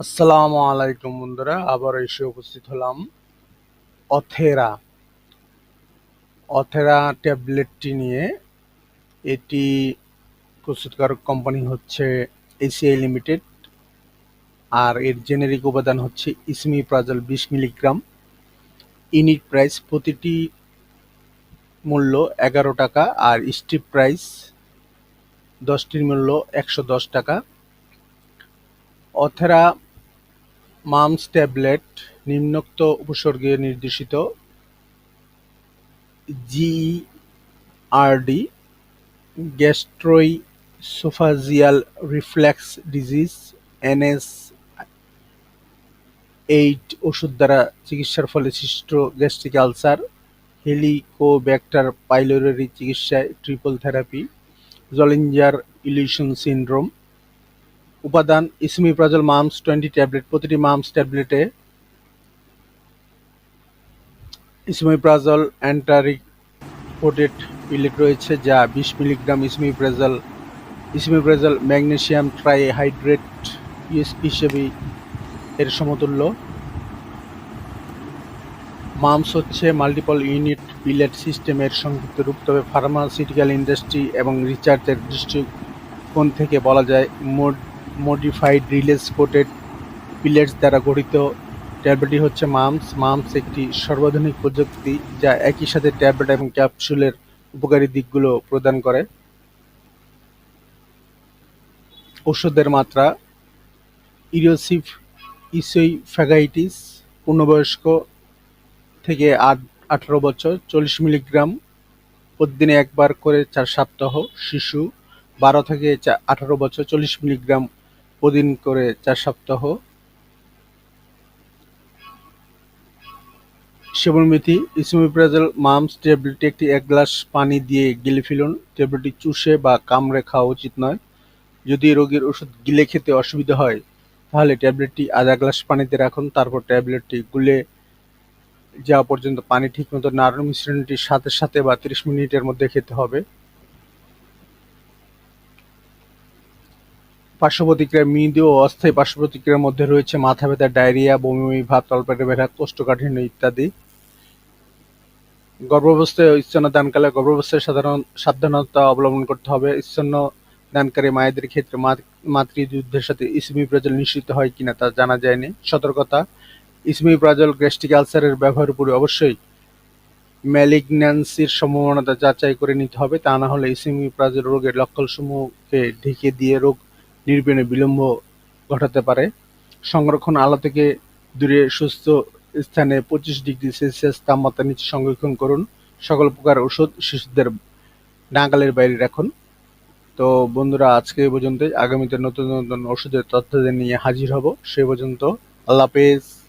আসসালামু আলাইকুম বন্ধুরা আবার এসে উপস্থিত হলাম অথেরা অথেরা ট্যাবলেটটি নিয়ে। এটি প্রস্তুতকারক কোম্পানি হচ্ছে এসিআই লিমিটেড, আর এর জেনেরিক উপাদান হচ্ছে ইসমি প্রাজল বিশ মিলিগ্রাম। ইউনিট প্রাইস প্রতিটি মূল্য এগারো টাকা, আর স্ট্রিপ প্রাইস দশটির মূল্য একশো দশ টাকা। অথেরা মামস ট্যাবলেট নিম্নোক্ত উপসর্গে নির্দেশিত GERD gastroesophageal reflux disease NS eight ওষুধ দ্বারা চিকিৎসার ফলে সৃষ্ট গ্যাস্ট্রিক আলসার, হেলিকোব্যাক্টার পাইলোরি চিকিৎসায় triple therapy Zollinger Ellison syndrome উপাদান ইসমিপ্রাজল মামস টোয়েন্টি ট্যাবলেট, প্রতিটি মামস ট্যাবলেটে ইসমিপ্রাজল অ্যান্টারিকোডেট পিলেট রয়েছে যা বিশ milligram esomeprazole esomeprazole magnesium trihydrate USP হিসেবে এর সমতুল্য। মামস হচ্ছে মাল্টিপল ইউনিট পিলেট সিস্টেমের সংক্ষিপ্ত রূপ তবে ফার্মাসিউটিক্যাল ইন্ডাস্ট্রি এবং রিসার্চের দৃষ্টিকোণ থেকে বলা যায় mode modified release coated pellets দ্বারা গঠিত ট্যাবলেটটি হচ্ছে মামস। মামস একটি সর্বাধুনিক প্রযুক্তি যা একই সাথে ট্যাবলেট এবং ক্যাপসুলের উপকারী দিকগুলো প্রদান করে। ওষুধের মাত্রা ইরিওসিভ ইসোইফ্যাগাইটিস পূর্ণবয়স্ক থেকে আট, আঠারো বছর, চল্লিশ মিলিগ্রাম প্রতিদিনে একবার করে চার সপ্তাহ, শিশু বারো থেকে আঠারো বছর, চল্লিশ মিলিগ্রাম প্রতিদিন করে চার সপ্তাহ। সেবনবিধি ইসমিপ্রাজল, মামস ট্যাবলেটটি একটি এক গ্লাস পানি দিয়ে গিলে ফেলুন। ট্যাবলেটটি চুষে বা কামড়ে খাওয়া উচিত নয়। যদি রোগীর ওষুধ গিলে খেতে অসুবিধা হয়, তাহলে ট্যাবলেটটি আধা গ্লাস পানিতে রাখুন। তারপর ট্যাবলেটটি গুলে যাওয়া পর্যন্ত পানি ঠিকমতো নাড়ুন। মিশ্রণটি সাথে সাথে বা তিরিশ মিনিটের মধ্যে খেতে হবে। পার্শ্ব প্রতিক্রিয়া মৃদু ও অস্থায়ী পার্শ্ব প্রতিক্রিয়ার মধ্যে রয়েছে মাথা ব্যথা, ডায়রিয়া, বমি বমি ভাব তলপেটে ব্যথা, কোষ্ঠকাঠিন্য ইত্যাদি। গর্ভাবস্থায় স্তন্য দানকালে গর্ভাবস্থায় সাধারণ সাবধানতা অবলম্বন করতে হবে। স্তন্য দানকারী মায়েদের ক্ষেত্রে মাতৃদুগ্ধের সাথে ইসমিপ্রাজল নিশ্চিত হয় কিনা তা জানা যায়নি। সতর্কতা, ইসমিপ্রাজল, গ্যাস্ট্রিক আলসারের ব্যবহারের উপরে অবশ্যই ম্যালিগন্যান্সির সম্ভাবনাটা যাচাই করে নিতে হবে। তা না হলে ইসমিপ্রাজল রোগের লক্ষণসমূহকে ঢেকে দিয়ে রোগ নির্বাণে বিলম্ব ঘটাতে পারে। সংরক্ষণ আলো থেকে দূরে সুস্থ স্থানে পঁচিশ ডিগ্রি সেলসিয়াস তাপমাত্রা নিচে সংরক্ষণ করুন। সকল প্রকার ওষুধ শিশুদের নাগালের বাইরে রাখুন। তো বন্ধুরা, আজকে এই পর্যন্তই। আগামীতে নতুন নতুন ওষুধের তথ্য নিয়ে হাজির হব। সে পর্যন্ত আল্লাহ হাফেজ।